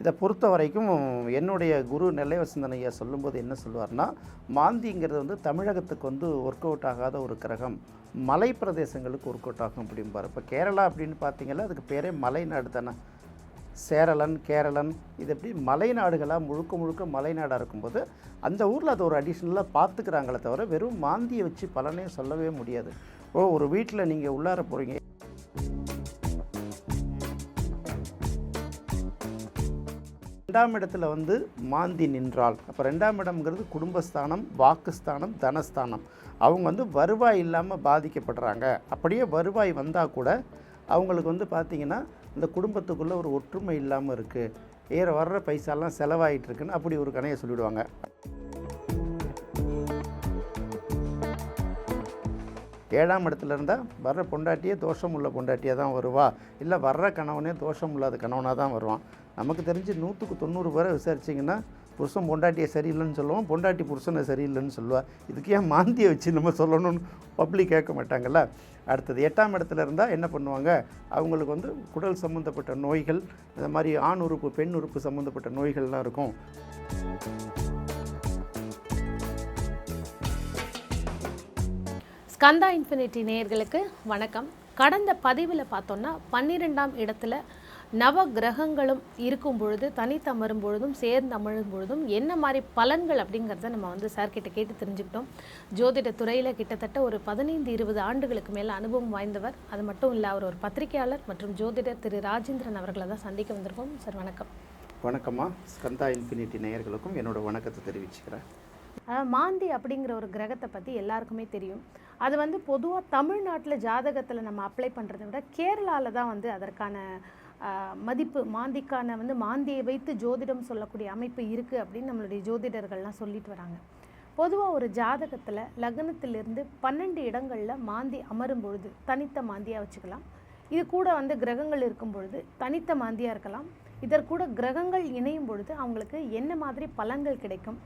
இதை பொறுத்த வரைக்கும் என்னுடைய குரு நெல்லை வசந்தன் ஐயா சொல்லும்போது என்ன சொல்லுவார்னா மாந்திங்கிறது வந்து தமிழகத்துக்கு வந்து ஒர்க் அவுட் ஆகாத ஒரு கிரகம். மலை பிரதேசங்களுக்கு ஒர்க் அவுட் ஆகும் அப்படிம்பார். இப்போ கேரளா அப்படின்னு பார்த்தீங்கன்னா அதுக்கு பேரே மலைநாடு தானே. சேரலன் கேரளன் இது எப்படி மலைநாடுகளாக முழுக்க முழுக்க மலைநாடாக இருக்கும்போது அந்த ஊரில் அதை ஒரு அடிஷ்னலாக பார்த்துக்கிறாங்களே தவிர வெறும் மாந்தியை வச்சு பலனே சொல்லவே முடியாது. ஓ ஒரு வீட்டில் நீங்கள் உள்ளார போகிறீங்க ரெண்டாம் இடத்துல வந்து மாந்தி நின்றாள். அப்போ ரெண்டாம் இடம்ங்கிறது குடும்பஸ்தானம் வாக்குஸ்தானம் தனஸ்தானம். அவங்க வந்து வருவாய் இல்லாமல் பாதிக்கப்படுறாங்க. அப்படியே வருவாய் வந்தால் கூட அவங்களுக்கு வந்து பார்த்திங்கன்னா இந்த குடும்பத்துக்குள்ளே ஒரு ஒற்றுமை இல்லாமல் இருக்குது ஏற வர்ற பைசாலாம் செலவாயிட்டு இருக்குன்னு அப்படி ஒரு கணையை சொல்லிவிடுவாங்க ஏழாம் இடத்துல இருந்தால் வர்ற பொண்டாட்டியே தோஷம் உள்ள பொண்டாட்டியாக தான் வருவா. இல்லை வர்ற கணவனே தோஷம் இல்லாத கணவனாக தான் வருவான். நமக்கு தெரிஞ்சு நூற்றுக்கு தொண்ணூறு பேரை விசாரிச்சிங்கன்னா புருஷன் பொண்டாட்டியை சரியில்லைன்னு சொல்லுவோம் பொண்டாட்டி புருஷனை சரியில்லைன்னு சொல்லுவா. இதுக்கு ஏன் மாந்தியை வச்சு நம்ம சொல்லணும்னு பப்ளிக் கேட்க மாட்டாங்கல்ல? அடுத்தது எட்டாம் இடத்துல இருந்தால் என்ன பண்ணுவாங்க? அவங்களுக்கு வந்து குடல் சம்மந்தப்பட்ட நோய்கள் இந்த மாதிரி ஆண் உறுப்பு பெண் உறுப்பு சம்மந்தப்பட்ட நோய்கள்லாம் இருக்கும். ஸ்கந்தா இன்ஃபினிட்டி நேயர்களுக்கு வணக்கம். கடந்த பதிவில் பார்த்தோன்னா பன்னிரெண்டாம் இடத்துல நவ கிரகங்களும் இருக்கும் பொழுது தனித்தமரும் பொழுதும் சேர்ந்து அமரும் பொழுதும் என்ன மாதிரி பலன்கள் அப்படிங்கிறத நம்ம வந்து சார்கிட்ட கேட்டு தெரிஞ்சுக்கிட்டோம். ஜோதிட துறையில் கிட்டத்தட்ட ஒரு பதினைந்து இருபது ஆண்டுகளுக்கு மேலே அனுபவம் வாய்ந்தவர். அது மட்டும் இல்லை அவர் ஒரு பத்திரிகையாளர் மற்றும் ஜோதிடர் திரு ராஜேந்திரன் அவர்களை தான் சந்திக்க வந்திருக்கோம். சார் வணக்கம். வணக்கம்மா. ஸ்கந்தா இன்ஃபினிட்டி நேயர்களுக்கும் என்னோட வணக்கத்தை தெரிவிச்சுக்கிறேன். மாந்தி அப்படிங்கிற ஒரு கிரகத்தை பற்றி எல்லாருக்குமே தெரியும். அது வந்து பொதுவாக தமிழ்நாட்டில் ஜாதகத்தில் நம்ம அப்ளை பண்ணுறதை விட கேரளாவில் தான் வந்து அதற்கான மதிப்பு மாந்திக்கான வந்து மாந்தியை வைத்து ஜோதிடம் சொல்லக்கூடிய அமைப்பு இருக்குது அப்படின்னு நம்மளுடைய ஜோதிடர்கள்லாம் சொல்லிட்டு வராங்க. பொதுவாக ஒரு ஜாதகத்தில் லக்னத்திலிருந்து பன்னெண்டு இடங்களில் மாந்தி அமரும் பொழுது தனித்த மாந்தியாக வச்சுக்கலாம். இது கூட வந்து கிரகங்கள் இருக்கும் பொழுது தனித்த மாந்தியாக இருக்கலாம். இதற்கூட கிரகங்கள் இணையும் பொழுது அவங்களுக்கு என்ன மாதிரி பலன்கள் கிடைக்கும்?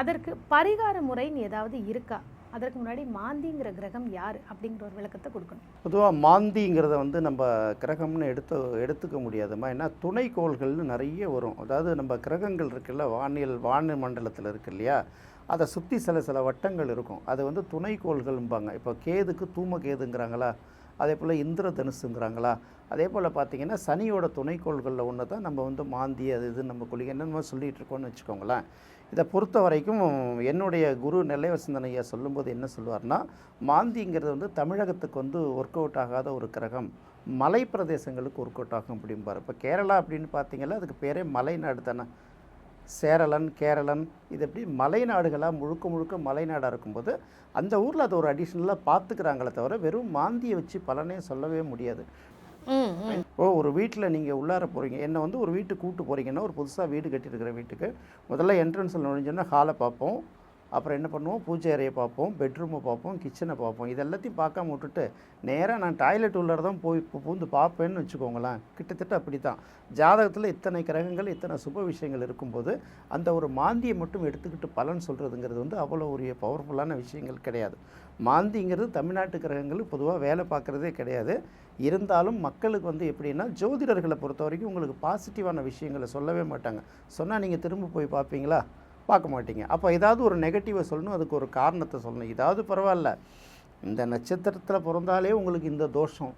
அதற்கு பரிகார முறைன்னு ஏதாவது இருக்கா? அதற்கு முன்னாடி மாந்திங்கிற கிரகம் யார் அப்படிங்கிற ஒரு விளக்கத்தை கொடுக்கணும். பொதுவாக மாந்திங்கிறத வந்து நம்ம கிரகம்னு எடுத்து எடுத்துக்க முடியாதுமா? ஏன்னா துணைக்கோள்கள்னு நிறைய வரும். அதாவது நம்ம கிரகங்கள் இருக்குல்ல வானியல் வான மண்டலத்தில் இருக்கு இல்லையா? அதை சுற்றி சில சில வட்டங்கள் இருக்கும். அது வந்து துணைக்கோள்கள்ம்பாங்க இப்போ கேதுக்கு தூமகேதுங்கிறாங்களா அதே போல் இந்திர தனுசுங்கிறாங்களா? அதே போல் பார்த்தீங்கன்னா சனியோட துணைக்கோள்களில் ஒன்று தான் நம்ம வந்து மாந்தி அது இது நம்ம கொள்கை என்னென்ன சொல்லிகிட்டு இருக்கோம்னு வச்சுக்கோங்களேன். இதை பொறுத்த வரைக்கும் என்னுடைய குரு நெல்லை வசந்தன் ஐயா சொல்லும்போது என்ன சொல்லுவார்னா மாந்திங்கிறது வந்து தமிழகத்துக்கு வந்து ஒர்க் அவுட் ஆகாத ஒரு கிரகம். மலை பிரதேசங்களுக்கு ஒர்க் அவுட் ஆகும் அப்படிம்பார். இப்போ கேரளா அப்படின்னு பார்த்தீங்கன்னா அதுக்கு பேரே மலைநாடு தானே. சேரலன் கேரளன் இது எப்படி மலைநாடுகளாக முழுக்க முழுக்க மலைநாடாக இருக்கும்போது அந்த ஊரில் அதை ஒரு அடிஷ்னலாக பார்த்துக்கிறாங்களே தவிர வெறும் மாந்தியை வச்சு பலனே சொல்லவே முடியாது. ஓ ஒரு வீட்டில் நீங்கள் உள்ளார போகிறீங்க என்னை வந்து ஒரு வீட்டுக்கு கூட்டு போகிறீங்கன்னா ஒரு புதுசாக வீடு கட்டியிருக்கிற வீட்டுக்கு முதல்ல என்ட்ரன்ஸில் நுழைஞ்சோன்னா ஹாலை பார்ப்போம். அப்புறம் என்ன பண்ணுவோம்? பூஜை அறையை பார்ப்போம் பெட்ரூமை பார்ப்போம் கிச்சனை பார்ப்போம். இது எல்லாத்தையும் பார்க்காம விட்டுட்டு நேராக நான் டாய்லெட் உள்ளார தான் போய் பூந்து பார்ப்பேன்னு வச்சுக்கோங்களேன். கிட்டத்தட்ட அப்படி தான் ஜாதகத்தில் இத்தனை கிரகங்கள் இத்தனை சுப விஷயங்கள் இருக்கும்போது அந்த ஒரு மாந்தியை மட்டும் எடுத்துக்கிட்டு பலன் சொல்கிறதுங்கிறது வந்து அவ்வளோ ஒரு பவர்ஃபுல்லான விஷயங்கள் கிடையாது. மாந்திங்கிறது தமிழ்நாட்டு கிரகங்கள் பொதுவாக வேலை பார்க்குறதே கிடையாது. இருந்தாலும் மக்களுக்கு வந்து எப்படின்னா ஜோதிடர்களை பொறுத்த வரைக்கும் உங்களுக்கு பாசிட்டிவான விஷயங்களை சொல்லவே மாட்டாங்க. சொன்னால் நீங்கள் திரும்ப போய் பார்ப்பீங்களா? பார்க்க மாட்டீங்க அப்போ ஏதாவது ஒரு நெகட்டிவை சொல்லணும் அதுக்கு ஒரு காரணத்தை சொல்லணும். இதாவது பரவாயில்ல. இந்த நட்சத்திரத்தில் பிறந்தாலே உங்களுக்கு இந்த தோஷம்.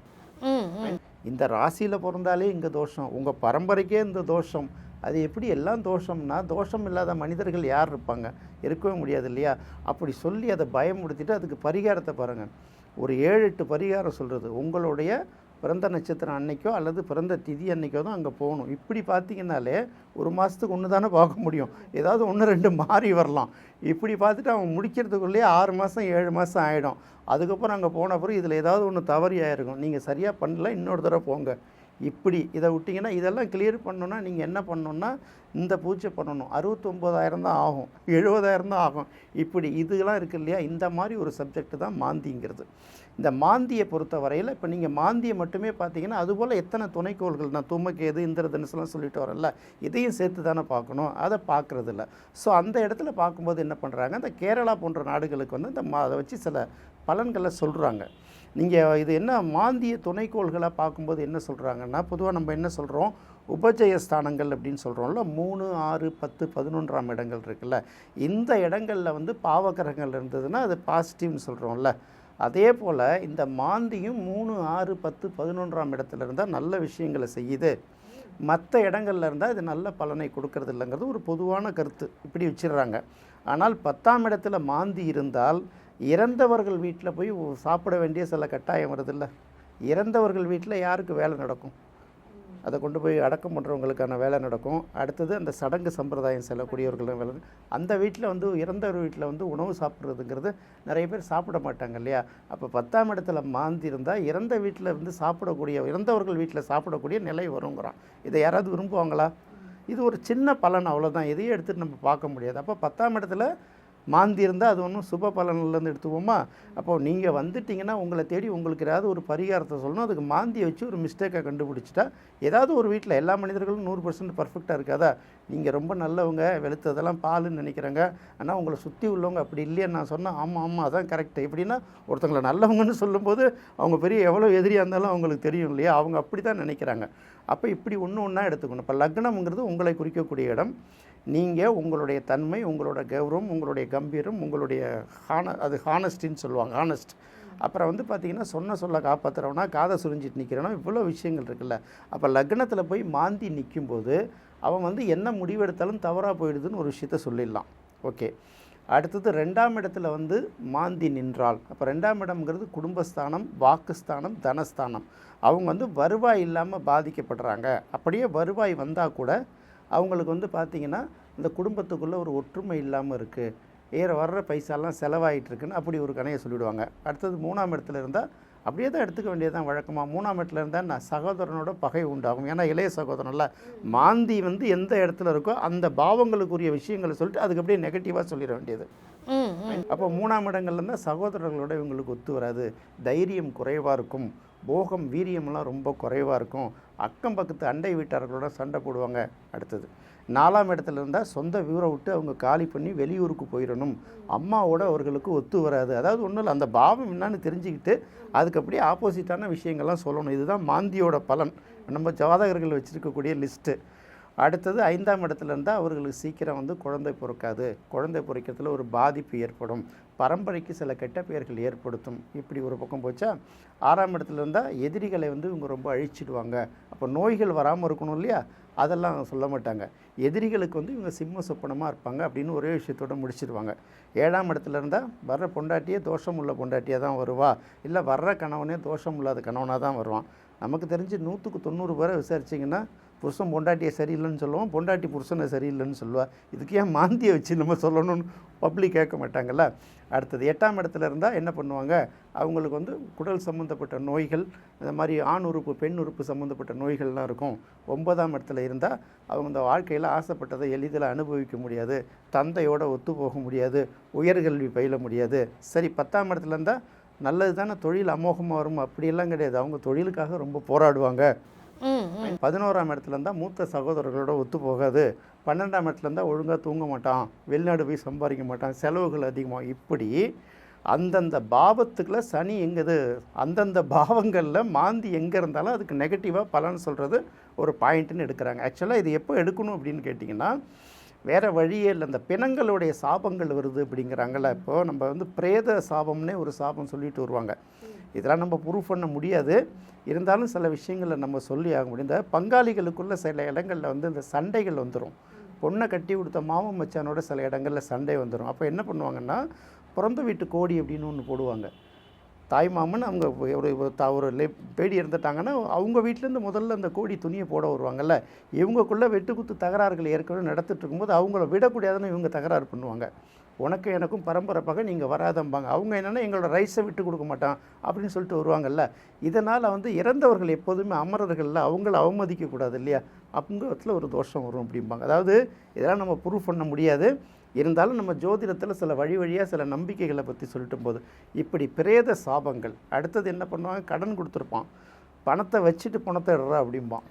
இந்த ராசியில் பிறந்தாலே இங்கே தோஷம். உங்கள் பரம்பரைக்கே இந்த தோஷம். அது எப்படி எல்லாம் தோஷம்னா தோஷம் இல்லாத மனிதர்கள் யார் இருப்பாங்க? இருக்கவே முடியாது இல்லையா? அப்படி சொல்லி அதை பயமுடுத்திட்டு அதுக்கு பரிகாரத்தை பாருங்கள் ஒரு ஏழு எட்டு பரிகாரம் சொல்கிறது உங்களுடைய பிறந்த நட்சத்திரம் அன்னைக்கோ அல்லது பிறந்த திதி அன்னைக்கோ தான் அங்கே போகணும். இப்படி பார்த்தீங்கன்னாலே ஒரு மாதத்துக்கு ஒன்று தானே பார்க்க முடியும். ஏதாவது ஒன்று ரெண்டு மாறி வரலாம். இப்படி பார்த்துட்டு அவன் முடிக்கிறதுக்குள்ளேயே ஆறு மாதம் ஏழு மாதம் ஆகிடும் அதுக்கப்புறம் அங்கே போன பிறகு இதில் ஏதாவது ஒன்று தவறி ஆகிருக்கும் நீங்கள் சரியாக பண்ணல இன்னொரு தடவை போங்க. இப்படி இதை விட்டிங்கன்னா இதெல்லாம் கிளியர் பண்ணணுன்னா நீங்கள் என்ன பண்ணணுன்னா இந்த பூஜை பண்ணணும். அறுபத்தொம்போதாயிரம் தான் ஆகும். எழுபதாயிரம் தான் ஆகும். இப்படி இதுலாம் இருக்குது இல்லையா? இந்த மாதிரி ஒரு சப்ஜெக்ட் தான் மாந்திங்கிறது. இந்த மாந்தியை பொறுத்த வரையில் இப்போ நீங்கள் மாந்தியை மட்டுமே பார்த்தீங்கன்னா அதுபோல் எத்தனை துணைக்கோள்கள் நான் தும்மக்கேது இந்திர தனுசுலாம் சொல்லிட்டு வரேன்ல இதையும் சேர்த்து தானே பார்க்கணும். அதை பார்க்குறது இல்லை ஸோ அந்த இடத்துல பார்க்கும்போது என்ன பண்ணுறாங்க இந்த கேரளா போன்ற நாடுகளுக்கு வந்து இந்த மா அதை வச்சு சில பலன்களை சொல்கிறாங்க நீங்கள் இது என்ன மாந்திய துணைக்கோள்களாக பார்க்கும்போது என்ன சொல்கிறாங்கன்னா பொதுவாக நம்ம என்ன சொல்கிறோம் உபஜய ஸ்தானங்கள் அப்படின்னு சொல்கிறோம்ல மூணு ஆறு பத்து பதினொன்றாம் இடங்கள் இருக்குல்ல. இந்த இடங்களில் வந்து பாவகிரகங்கள் இருந்ததுன்னா அது பாசிட்டிவ்னு சொல்கிறோம்ல அதே போல் இந்த மாந்தியும் மூணு ஆறு பத்து பதினொன்றாம் இடத்துல இருந்தால் நல்ல விஷயங்களை செய்யுது. மற்ற இடங்கள்ல இருந்தால் இது நல்ல பலனை கொடுக்கறது இல்லைங்கிறது ஒரு பொதுவான கருத்து. இப்படி வச்சிடுறாங்க. ஆனால் பத்தாம் இடத்துல மாந்தி இருந்தால் இறந்தவர்கள் வீட்டில் போய் சாப்பிட வேண்டிய சில கட்டாயம் வருதில்ல. இறந்தவர்கள் வீட்டில் யாருக்கு வேலை நடக்கும்? அதை கொண்டு போய் அடக்கம் பண்ணுறவங்களுக்கான வேலை நடக்கும். அடுத்தது அந்த சடங்கு சம்பிரதாயம் செல்லக்கூடியவர்களும் வேலை அந்த வீட்டில் வந்து இறந்தவர் வீட்டில் வந்து உணவு சாப்பிட்றதுங்கிறது நிறைய பேர் சாப்பிட மாட்டாங்க இல்லையா? அப்போ பத்தாம் இடத்துல மாந்தி இருந்தால் இறந்த வீட்டில் வந்து சாப்பிடக்கூடிய இறந்தவர்கள் வீட்டில் சாப்பிடக்கூடிய நிலை வருங்கிறான். இதை யாராவது விரும்புவாங்களா? இது ஒரு சின்ன பலன் அவ்வளோதான் எதையும் எடுத்துகிட்டு நம்ம பார்க்க முடியாது. அப்போ பத்தாம் இடத்துல மாந்தி இருந்தால் அது ஒன்றும் சுப பலன்லேருந்து எடுத்துவோமா அப்போ நீங்கள் வந்துட்டிங்கன்னா உங்களை தேடி உங்களுக்கு ஏதாவது ஒரு பரிகாரத்தை சொல்லணும். அதுக்கு மாந்தியை வச்சு ஒரு மிஸ்டேக்கை கண்டுபிடிச்சிட்டா ஏதாவது ஒரு வீட்டில் எல்லா மனிதர்களும் நூறு பர்சன்ட் பர்ஃபெக்டாக இருக்காதா? நீங்கள் ரொம்ப நல்லவங்க வெளுத்ததெல்லாம் பாலுன்னு நினைக்கிறாங்க. ஆனால் உங்களை சுற்றி உள்ளவங்க அப்படி இல்லைன்னு நான் சொன்னேன் ஆமாம் ஆமாம் அதான் கரெக்ட் எப்படின்னா ஒருத்தங்களை நல்லவங்கன்னு சொல்லும்போது அவங்க பெரிய எவ்வளோ எதிரியாக இருந்தாலும் அவங்களுக்கு தெரியும் இல்லையா? அவங்க அப்படி தான் நினைக்கிறாங்க. அப்போ இப்படி ஒன்று ஒன்றா எடுத்துக்கணும். இப்போ லக்னம்ங்கிறது உங்களை குறிக்கக்கூடிய இடம். நீங்கள் உங்களுடைய தன்மை உங்களோட கௌரவம் உங்களுடைய கம்பீரம் உங்களுடைய ஹான அது ஹானஸ்டின்னு சொல்லுவாங்க ஹானஸ்ட். அப்புறம் வந்து பார்த்தீங்கன்னா சொன்ன சொல்ல காப்பாற்றுறவனா காதை சுரிஞ்சிட்டு நிற்கிறவனா இவ்வளோ விஷயங்கள் இருக்குல்ல. அப்போ லக்னத்தில் போய் மாந்தி நிற்கும்போது அவன் வந்து என்ன முடிவெடுத்தாலும் தவறாக போயிடுதுன்னு ஒரு விஷயத்த சொல்லிடலாம். ஓகே. அடுத்தது ரெண்டாம் இடத்துல வந்து மாந்தி நின்றாள். அப்போ ரெண்டாம் இடம்ங்கிறது குடும்பஸ்தானம் வாக்குஸ்தானம் தனஸ்தானம். அவங்க வந்து வருவாய் இல்லாமல் பாதிக்கப்படுறாங்க. அப்படியே வருவாய் வந்தால் கூட அவங்களுக்கு வந்து பார்த்திங்கன்னா இந்த குடும்பத்துக்குள்ளே ஒரு ஒற்றுமை இல்லாமல் இருக்குது ஏற வர்ற பைசாலாம் செலவாயிட்டு இருக்குன்னு அப்படி ஒரு கணையை சொல்லிவிடுவாங்க அடுத்தது மூணாம் இடத்துல இருந்தால் அப்படியே தான் எடுத்துக்க வேண்டியதுதான் வழக்கமாக மூணாம் இடத்துல இருந்தால் நான் சகோதரனோட பகை உண்டாகும். ஏன்னா இளைய சகோதரன்ல மாந்தி வந்து எந்த இடத்துல இருக்கோ அந்த பாவங்களுக்குரிய விஷயங்களை சொல்லிட்டு அதுக்கு அப்படியே நெகட்டிவாக சொல்லிட வேண்டியது. அப்போ மூணாம் இடங்கள்ல இருந்தால் சகோதரர்களோட இவங்களுக்கு ஒத்து வராது. தைரியம் குறைவாக இருக்கும். போகம் வீரியமெல்லாம் ரொம்ப குறைவாக இருக்கும். அக்கம் பக்கத்து அண்டை வீட்டார்களோட சண்டை போடுவாங்க அடுத்தது. நாலாம் இடத்துல இருந்தால் சொந்த வீரை விட்டு அவங்க காலி பண்ணி வெளியூருக்கு போயிடணும். அம்மாவோட அவர்களுக்கு ஒத்து வராது. அதாவது ஒன்றும் இல்லை அந்த பாவம் என்னன்னு தெரிஞ்சுக்கிட்டு அதுக்கு அப்படியே ஆப்போசிட்டான விஷயங்கள்லாம் சொல்லணும். இதுதான் மாந்தியோட பலன். நம்ம ஜாதகர்கள் வச்சுருக்கக்கூடிய லிஸ்ட்டு அடுத்தது ஐந்தாம் இடத்துல இருந்தால் அவர்களுக்கு சீக்கிரம் வந்து குழந்தை பிறக்காது. குழந்தை பிறக்கிறதுல ஒரு பாதிப்பு ஏற்படும். பரம்பரைக்கு சில கெட்ட பெயர்கள் ஏற்படுத்தும். இப்படி ஒரு பக்கம் போச்சா? ஆறாம் இடத்துல இருந்தால் எதிரிகளை வந்து இவங்க ரொம்ப அழிச்சிடுவாங்க. அப்போ நோய்கள் வராமல் இருக்கணும் இல்லையா? அதெல்லாம் சொல்ல மாட்டாங்க. எதிரிகளுக்கு வந்து இவங்க சிம்ம சொப்பனமாக இருப்பாங்க அப்படின்னு ஒரே விஷயத்தோட முடிச்சிருவாங்க. ஏழாம் இடத்துல இருந்தால் வர்ற பொண்டாட்டியே தோஷம் உள்ள பொண்டாட்டியாக தான் வருவா. இல்லை வர்ற கணவனே தோஷம் இல்லாத கணவனாக தான் வருவான். நமக்கு தெரிஞ்சு நூற்றுக்கு தொண்ணூறு பேரை விசாரிச்சிங்கன்னா புருஷன் பொண்டாட்டியை சரியில்லைன்னு சொல்லுவோம் பொண்டாட்டி புருஷனை சரியில்லைன்னு சொல்லுவாள் இதுக்கு ஏன் மாந்தியை வச்சு நம்ம சொல்லணும்னு பப்ளிக் கேட்க மாட்டாங்கல்ல? அடுத்தது எட்டாம் இடத்துல இருந்தால் என்ன பண்ணுவாங்க? அவங்களுக்கு வந்து குடல் சம்மந்தப்பட்ட நோய்கள் இந்த மாதிரி ஆண் உறுப்பு பெண் உறுப்பு சம்மந்தப்பட்ட நோய்கள்லாம் இருக்கும். ஒன்பதாம் இடத்துல இருந்தால் அவங்க இந்த வாழ்க்கையில் ஆசைப்பட்டதை எளிதில் அனுபவிக்க முடியாது. தந்தையோட ஒத்து போக முடியாது. உயர்கல்வி பயில முடியாது. சரி பத்தாம் இடத்துல இருந்தால் நல்லது தானே தொழில் அமோகமாக வரும். அப்படியெல்லாம் கிடையாது. அவங்க தொழிலுக்காக ரொம்ப போராடுவாங்க. பதினோராம் இடத்துல இருந்தால் மூத்த சகோதரர்களோட ஒத்து போகாது. பன்னெண்டாம் இடத்துல இருந்தால் ஒழுங்காக தூங்க மாட்டான். வெளிநாடு போய் சம்பாதிக்க மாட்டான். செலவுகள் அதிகமாக இப்படி அந்தந்த பாவத்துக்குள்ள சனி எங்குது? அந்தந்த பாவங்களில் மாந்தி எங்கே இருந்தாலும் அதுக்கு நெகட்டிவாக பலன் சொல்கிறது ஒரு பாயிண்ட்டுன்னு எடுக்கிறாங்க. ஆக்சுவலாக இது எப்போ எடுக்கணும் அப்படின்னு கேட்டிங்கன்னா வேறு வழியே இல்லை. இந்த பிணங்களுடைய சாபங்கள் வருது அப்படிங்கிறாங்கள இப்போது நம்ம வந்து பிரேத சாபம்னே ஒரு சாபம் சொல்லிட்டு வருவாங்க. இதெல்லாம் நம்ம ப்ரூஃப் பண்ண முடியாது. இருந்தாலும் சில விஷயங்களை நம்ம சொல்லி ஆக முடியும். இந்த பங்காளிகளுக்குள்ள சில இடங்களில் வந்து இந்த சண்டைகள் வந்துடும் பொண்ணை கட்டி கொடுத்த மாமன் மச்சானோட சில இடங்களில் சண்டை வந்துடும் அப்போ என்ன பண்ணுவாங்கன்னா பிறந்த வீட்டு கோடி அப்படின்னு ஒன்று போடுவாங்க. தாய்மாமன் அவங்க ஒரு ஒரு த- ஒரு லே பேடி இருந்துட்டாங்கன்னா அவங்க வீட்டிலேருந்து முதல்ல அந்த கோடி துணியை போட வருவாங்கல்ல. இவங்கக்குள்ளே வெட்டுக்குத்து தகராறுகள் ஏற்கனவே நடத்திட்டு இருக்கும்போது அவங்கள விடக்கூடாதுன்னு இவங்க தகராறு பண்ணுவாங்க. உனக்கு எனக்கும் பரம்பரை பகை நீங்கள் வராதம்பாங்க. அவங்க என்னென்னா எங்களோட ரைஸை விட்டு கொடுக்க மாட்டான் அப்படின்னு சொல்லிட்டு வருவாங்கல்ல. இதனால் வந்து இறந்தவர்கள் எப்போதுமே அமரர்களில் அவங்கள அவமதிக்கக்கூடாது இல்லையா? அப்படிங்கிறதுல ஒரு தோஷம் வரும் அப்படிம்பாங்க. அதாவது இதெல்லாம் நம்ம ப்ரூவ் பண்ண முடியாது. இருந்தாலும் நம்ம ஜோதிடத்தில் சில வழி வழியாக சில நம்பிக்கைகளை பற்றி சொல்லிட்டும் போது இப்படி பிரேத சாபங்கள் அடுத்தது என்ன பண்ணுவாங்க? கடன் கொடுத்துருப்பான். பணத்தை வச்சுட்டு பணத்தை இடுறா அப்படிம்பான்.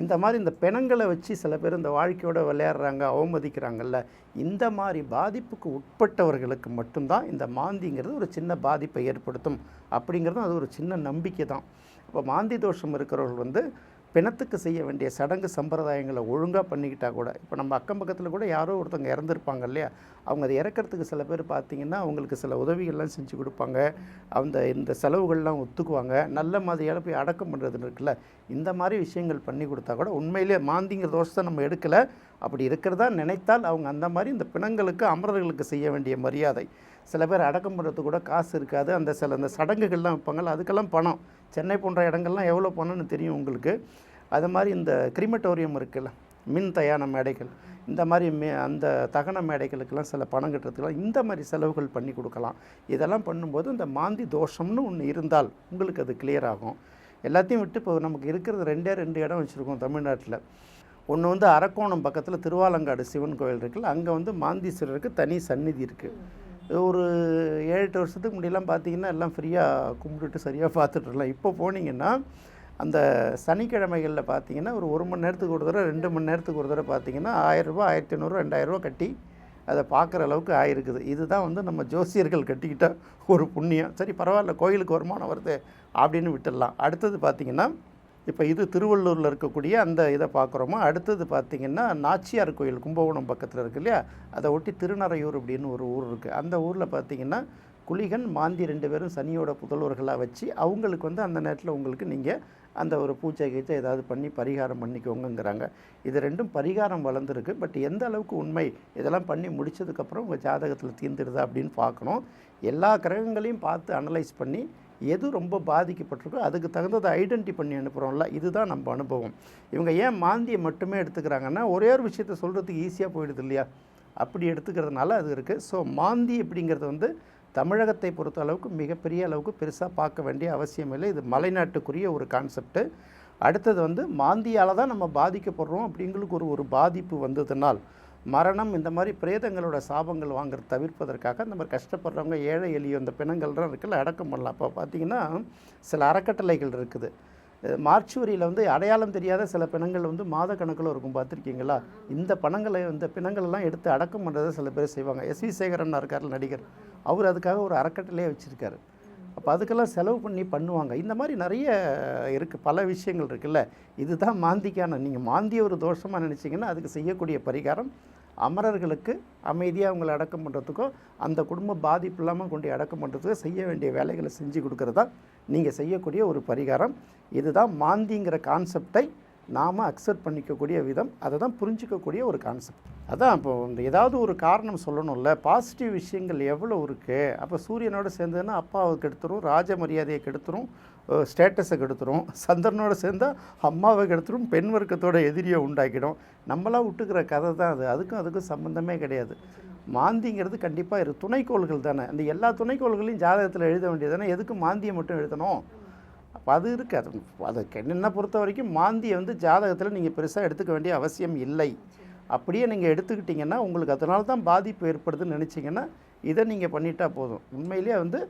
இந்த மாதிரி இந்த பிணங்களை வச்சு சில பேர் இந்த வாழ்க்கையோட விளையாடுறாங்க அவமதிக்கிறாங்கல்ல இந்த மாதிரி பாதிப்புக்கு உட்பட்டவர்களுக்கு மட்டும்தான் இந்த மாந்திங்கிறது ஒரு சின்ன பாதிப்பை ஏற்படுத்தும். அப்படிங்கிறதும் அது ஒரு சின்ன நம்பிக்கை தான் இப்போ மாந்தி தோஷம் இருக்கிறவர்கள் வந்து பிணத்துக்கு செய்ய வேண்டிய சடங்கு சம்பிரதாயங்களை ஒழுங்காக பண்ணிக்கிட்டால் கூட இப்போ நம்ம அக்கம் பக்கத்தில் கூட யாரோ ஒருத்தவங்க இறந்துருப்பாங்க இல்லையா? அவங்க அதை இறக்கிறதுக்கு சில பேர் பார்த்தீங்கன்னா அவங்களுக்கு சில உதவிகள்லாம் செஞ்சு கொடுப்பாங்க. அந்த இந்த செலவுகள்லாம் ஒத்துக்குவாங்க. நல்ல மாதிரியால் போய் அடக்கம் பண்ணுறது இருக்குல்ல இந்த மாதிரி விஷயங்கள் பண்ணி கொடுத்தா கூட உண்மையிலேயே மாந்திங்கிற தோஷத்தை நம்ம எடுக்கலை. அப்படி இருக்கிறதா நினைத்தால் அவங்க அந்த மாதிரி இந்த பிணங்களுக்கு அமரர்களுக்கு செய்ய வேண்டிய மரியாதை. சில பேர் அடக்கம் பண்ணுறதுக்கு கூட காசு இருக்காது. அந்த சில அந்த சடங்குகள்லாம் வைப்பாங்கல்ல அதுக்கெல்லாம் பணம். சென்னை போன்ற இடங்கள்லாம் எவ்வளோ பணம்னு தெரியும் உங்களுக்கு? அது மாதிரி இந்த கிரிமட்டோரியம் இருக்குல்ல மின் தயான மேடைகள் இந்த மாதிரி மே அந்த தகன மேடைகளுக்கெல்லாம் சில பணம் கட்டுறதுக்கெல்லாம் இந்த மாதிரி செலவுகள் பண்ணி கொடுக்கலாம். இதெல்லாம் பண்ணும்போது இந்த மாந்தி தோஷம்னு ஒன்று இருந்தால் உங்களுக்கு அது கிளியர் ஆகும். எல்லாத்தையும் விட்டு இப்போ நமக்கு இருக்கிறது ரெண்டே ரெண்டு இடம் வச்சுருக்கோம் தமிழ்நாட்டில். ஒன்று வந்து அரக்கோணம் பக்கத்தில் திருவாலங்காடு சிவன் கோயில் இருக்குல்ல அங்கே வந்து மாந்தீஸ்வரருக்கு தனி சந்நிதி இருக்குது ஒரு ஏழு எட்டு வருஷத்துக்கு முன்னாடிலாம் பார்த்தீங்கன்னா எல்லாம் ஃப்ரீயாக கும்பிட்டுட்டு சரியாக பார்த்துட்ருலாம் இப்போ போனீங்கன்னா அந்த சனிக்கிழமைகளில் பார்த்தீங்கன்னா ஒரு ஒரு மணி நேரத்துக்கு ஒரு தடவை ரெண்டு மணி நேரத்துக்கு ஒரு தடவை பார்த்தீங்கன்னா ஆயிரரூபா ஆயிரத்தி ஐநூறு ரெண்டாயிரரூபா கட்டி அதை பார்க்குற அளவுக்கு ஆயிருக்குது. இதுதான் வந்து நம்ம ஜோசியர்கள் கட்டிக்கிட்ட ஒரு புண்ணியம். சரி பரவாயில்ல கோயிலுக்கு வருமானம் வருது அப்படின்னு விட்டுடலாம். அடுத்தது பார்த்தீங்கன்னா இப்போ இது திருவள்ளூரில் இருக்கக்கூடிய அந்த இதை பார்க்குறோமோ அடுத்தது பார்த்திங்கன்னா நாச்சியார் கோயில் கும்பகோணம் பக்கத்தில் இருக்கு இல்லையா? அதை ஒட்டி திருநறையூர் அப்படின்னு ஒரு ஊர் இருக்குது அந்த ஊரில் பார்த்திங்கன்னா குளிகன் மாந்தி ரெண்டு பேரும் சனியோட புதல்வர்களாக வச்சு அவங்களுக்கு வந்து அந்த நேரத்தில் உங்களுக்கு நீங்கள் அந்த ஒரு பூஜை கீச்சை ஏதாவது பண்ணி பரிகாரம் பண்ணிக்கோங்கங்கிறாங்க. இது ரெண்டும் பரிகாரம் வளர்ந்துருக்கு. பட் எந்த அளவுக்கு உண்மை? இதெல்லாம் பண்ணி முடிச்சதுக்கப்புறம் உங்கள் ஜாதகத்தில் தீர்ந்துடுதா அப்படின்னு பார்க்கணும். எல்லா கிரகங்களையும் பார்த்து அனலைஸ் பண்ணி எது ரொம்ப பாதிக்கப்பட்டிருக்கோ அதுக்கு தகுந்ததை ஐடென்டி பண்ணி அனுப்புகிறோம்ல இதுதான் நம்ம அனுபவம். இவங்க ஏன் மாந்தியை மட்டுமே எடுத்துக்கிறாங்கன்னா ஒரே ஒரு விஷயத்த சொல்கிறதுக்கு ஈஸியாக போயிடுது இல்லையா? அப்படி எடுத்துக்கிறதுனால அது இருக்குது ஸோ மாந்தி அப்படிங்கிறது வந்து தமிழகத்தை பொறுத்த அளவுக்கு மிகப்பெரிய அளவுக்கு பெருசாக பார்க்க வேண்டிய அவசியம் இல்லை. இது மலைநாட்டுக்குரிய ஒரு கான்செப்ட்டு அடுத்தது வந்து மாந்தியால் தான் நம்ம பாதிக்கப்படுறோம் அப்படிங்களுக்கு ஒரு ஒரு பாதிப்பு வந்ததுனால் மரணம் இந்த மாதிரி பிரேதங்களோட சாபங்கள் வாங்குறது தவிர்ப்பதற்காக இந்த மாதிரி கஷ்டப்படுறவங்க ஏழை எளிய இந்த பிணங்கள்லாம் இருக்குல்ல அடக்கம் பண்ணலாம். அப்போ பார்த்தீங்கன்னா சில அறக்கட்டளைகள் இருக்குது. அஹ் மார்ச்சுவரியில் வந்து அடையாளம் தெரியாத சில பிணங்கள் வந்து மாத கணக்கில் இருக்கும் பார்த்துருக்கீங்களா? இந்த பணங்களை இந்த பிணங்களெல்லாம் எடுத்து அடக்கம் பண்ணுறதை சில பேர் செய்வாங்க. எஸ் வி சேகரன் இருக்கார் நடிகர். அவர் அதுக்காக ஒரு அறக்கட்டளையே வச்சுருக்காரு. அப்போ அதுக்கெல்லாம் செலவு பண்ணி பண்ணுவாங்க. இந்த மாதிரி நிறைய இருக்குது பல விஷயங்கள் இருக்குல்ல. இதுதான் மாந்திக்கான. நீங்கள் மாந்திய ஒரு தோஷமாக நினச்சிங்கன்னா அதுக்கு செய்யக்கூடிய பரிகாரம் அமரர்களுக்கு அமைதியாக அவங்களை அடக்கம் பண்ணுறதுக்கோ அந்த குடும்ப பாதிப்பு இல்லாமல் கொண்டு அடக்கம் பண்ணுறதுக்கோ செய்ய வேண்டிய வேலைகளை செஞ்சு கொடுக்கறதா நீங்கள் செய்யக்கூடிய ஒரு பரிகாரம். இதுதான் மாந்திங்கிற கான்செப்டை நாம் அக்செப்ட் பண்ணிக்கக்கூடிய விதம் அதை தான் புரிஞ்சிக்கக்கூடிய ஒரு கான்செப்ட் அதான் இப்போ இந்த ஏதாவது ஒரு காரணம் சொல்லணும்ல பாசிட்டிவ் விஷயங்கள் எவ்வளோ இருக்குது அப்போ சூரியனோடு சேர்ந்ததுன்னா அப்பாவை கெடுத்துரும் ராஜ மரியாதையை கெடுத்துரும் ஸ்டேட்டஸை கெடுத்துரும். சந்திரனோட சேர்ந்தால் அம்மாவை கெடுத்துரும் பெண் வர்க்கத்தோட எதிரியை உண்டாக்கிடும். நம்மளாம் விட்டுக்கிற கதை தான் அது. அதுக்கும் அதுக்கும் சம்மந்தமே கிடையாது. மாந்திங்கிறது கண்டிப்பாக இரு துணைக்கோள்கள் தானே. அந்த எல்லா துணைக்கோள்களையும் ஜாதகத்தில் எழுத வேண்டியது தானே. எதுக்கு மாந்தியை மட்டும் எழுதணும்? அது இருக்காது. அது அது பொறுத்த வரைக்கும் மாந்தியை வந்து ஜாதகத்தில் நீங்கள் பெருசாக எடுத்துக்க வேண்டிய அவசியம் இல்லை. அப்படியே நீங்கள் எடுத்துக்கிட்டிங்கன்னா உங்களுக்கு அதனால தான் பாதிப்பு ஏற்படுதுன்னு நினச்சிங்கன்னா இதை நீங்கள் பண்ணிட்டா போதும். உண்மையிலேயே வந்து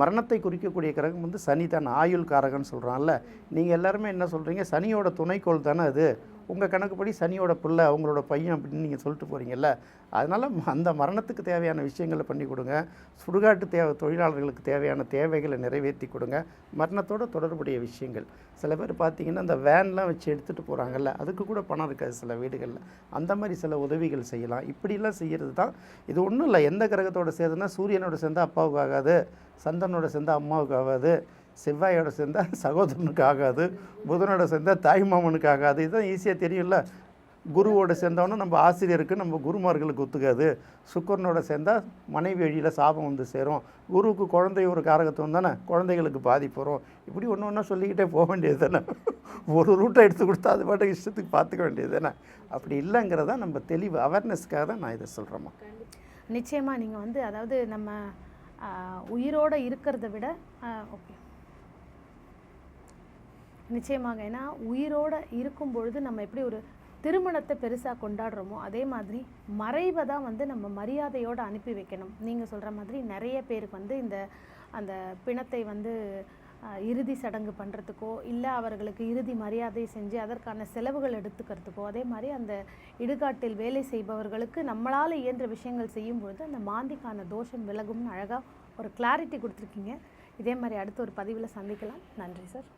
மரணத்தை குறிக்கக்கூடிய கிரகம் வந்து சனி தான். ஆயுள் காரகன்னு சொல்கிறான்ல நீங்கள் எல்லாருமே என்ன சொல்கிறீங்க சனியோட துணைக்கோள் தானே அது. உங்கள் கணக்குப்படி சனியோட பிள்ளை அவங்களோட பையன் அப்படின்னு நீங்கள் சொல்லிட்டு போகிறீங்கல்ல அதனால் அந்த மரணத்துக்கு தேவையான விஷயங்களை பண்ணி கொடுங்க. சுடுகாட்டு தேவை தொழிலாளர்களுக்கு தேவையான தேவைகளை நிறைவேற்றி கொடுங்க. மரணத்தோட தொடர்புடைய விஷயங்கள். சில பேர் பார்த்தீங்கன்னா இந்த வேன்லாம் வச்சு எடுத்துகிட்டு போகிறாங்கல்ல அதுக்கு கூட பணம் இருக்காது சில வீடுகளில். அந்த மாதிரி சில உதவிகள் செய்யலாம். இப்படிலாம் செய்கிறது தான் இது ஒன்றும் இல்லை. எந்த கிரகத்தோட சேர்ந்துன்னா சூரியனோட சேர்ந்தால் அப்பாவுக்கு ஆகாது சந்திரனோட சேர்ந்தால் அம்மாவுக்கு ஆகாது. செவ்வாயோட சேர்ந்தால் சகோதரனுக்கு ஆகாது புதனோட சேர்ந்தா தாய்மாமனுக்கு ஆகாது. இதுதான் ஈஸியாக தெரியும்ல. குருவோட சேர்ந்தவொன்னே நம்ம ஆசிரியருக்கு நம்ம குருமார்களுக்கு ஒத்துக்காது. சுக்கரனோட சேர்ந்தால் மனைவி வழியில் சாபம் வந்து சேரும். குருவுக்கு குழந்தை ஒரு காரகத்துவம் தானே? குழந்தைகளுக்கு பாதிப்பு வரும். இப்படி ஒன்று ஒன்றா சொல்லிக்கிட்டே போக வேண்டியது தானே? ஒரு ரூட்டை எடுத்து கொடுத்தா அது பாட்டுக்கு இஷ்டத்துக்கு பார்த்துக்க வேண்டியது தானே? அப்படி இல்லைங்கிறத நம்ம தெளிவு அவேர்னஸ்க்காக தான் நான் இதை சொல்கிறேம்மா நிச்சயமாக நீங்கள் வந்து அதாவது நம்ம உயிரோடு இருக்கிறத விட ஓகே நிச்சயமாக. ஏன்னா உயிரோட இருக்கும் பொழுது நம்ம எப்படி ஒரு திருமணத்தை பெருசாக கொண்டாடுறோமோ அதே மாதிரி மறைவை தான் வந்து நம்ம மரியாதையோடு அனுப்பி வைக்கணும். நீங்கள் சொல்கிற மாதிரி நிறைய பேருக்கு வந்து இந்த அந்த பிணத்தை வந்து இறுதி சடங்கு பண்ணுறதுக்கோ இல்லை அவர்களுக்கு இறுதி மரியாதை செஞ்சு அதற்கான செலவுகள் எடுத்துக்கிறதுக்கோ அதே மாதிரி அந்த இடுகாட்டில் வேலை செய்பவர்களுக்கு நம்மளால் இயன்ற விஷயங்கள் செய்யும்பொழுது அந்த மாந்திக்கான தோஷம் விலகும்னு அழகாக ஒரு கிளாரிட்டி கொடுத்துருக்கீங்க. இதே மாதிரி அடுத்த ஒரு பதிவில் சந்திக்கலாம். நன்றி சார்.